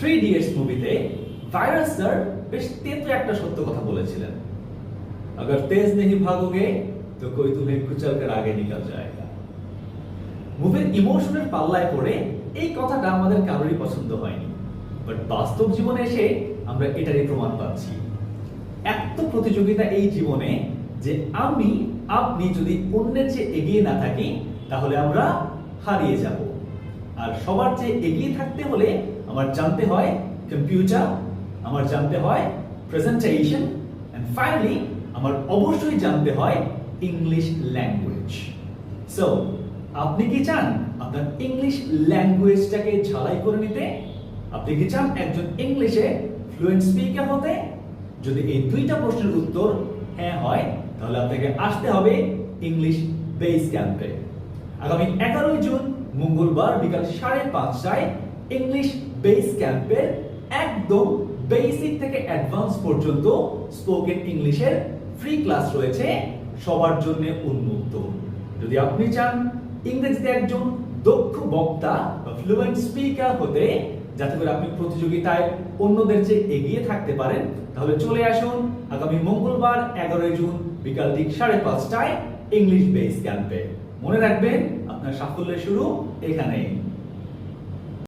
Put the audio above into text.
Three idiots মুভিতে virus sir বেশ তেতো একটা সত্য কথা বলেছিলেন अगर तेज नहीं भागोगे तो कोई तुम्हें कुचल कर आगे निकल जाएगा মুভির ইমোশনের পাল্লায় পড়ে এই কথাটা আমাদের কারোরই পছন্দ হয়নি বাট বাস্তব জীবনে এসে আমরা এটারই প্রমাণ পাচ্ছি এত প্রতিযোগিতা এই জীবনে যে আমি আপনি যদি অন্যের চেয়ে এগিয়ে না থাকি তাহলে আমরা হারিয়ে যাব আর সবার চেয়ে এগিয়ে থাকতে হলে আমার জানতে হয় কম্পিউটার আমার জানতে হয় প্রেজেন্টেশন এন্ড ফাইনালি আমার অবশ্যই জানতে হয় ইংলিশ ল্যাঙ্গুয়েজ সো আপনি কি চান আপনার ইংলিশ ল্যাঙ্গুয়েজটাকে ঝালাই করে নিতে? আপনি কি চান একজন ইংলিশে ফ্লুয়েন্ট স্পিকার হতে? যদি এই দুইটা প্রশ্নের উত্তর হ্যাঁ হয়, তাহলে আপনাকে আসতে হবে ইংলিশ বেস ক্যাম্পে আগামী এগারোই জুন মঙ্গলবার বিকাল সাড়ে পাঁচটায় ইংলিশ বেস ক্যাম্পের একদম বেসিক থেকে অ্যাডভান্স পর্যন্ত স্পোকেন ইংলিশের ফ্রি ক্লাস রয়েছে, সবার জন্য উন্মুক্ত। যদি আপনি চান ইংরেজিতে একজন দক্ষ বক্তা বা ফ্লুয়েন্ট স্পিকার হতে, যাতে করে আপনি প্রতিযোগিতায় অন্যদের চেয়ে এগিয়ে থাকতে পারেন, তাহলে চলে আসুন আগামী মঙ্গলবার এগারোই জুন বিকাল ঠিক সাড়ে পাঁচটায় ইংলিশ বেস ক্যাম্পে মনে রাখবেন আপনার সাফল্যের শুরু এখানেই।